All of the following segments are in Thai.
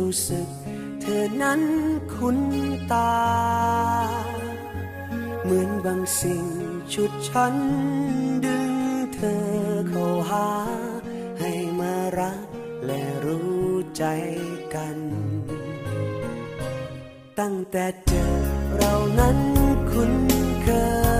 รู้สึก เธอนั้นคุ้นตา เหมือนบางสิ่งชุดฉัน ดึงเธอเข้าหา ให้มารักและรู้ใจกัน ตั้งแต่เจอเรานั้นคุ้นเคย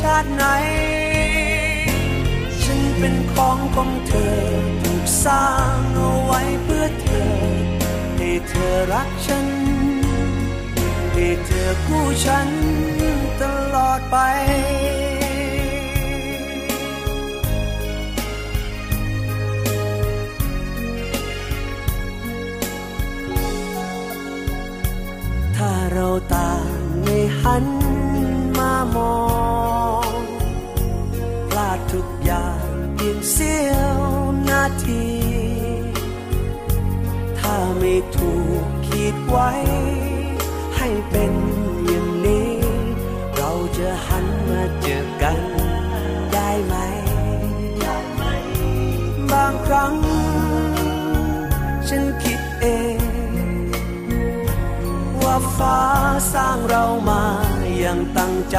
ชาติไหน ฉันเป็นของของเธอถูกสร้างเอาไว้เพื่อเธอ ให้เธอรักฉัน ให้เธอคู่ฉันตลอดไป พียงเสี้ยวนาที ถ้าไม่ถูกขีดไว้ ให้เป็นอย่างนี้ เราจะหันมาเจอกันได้ไหม บางครั้ง ฉันคิดเอง ว่าฟ้าสร้างเรามาอย่างตั้งใจ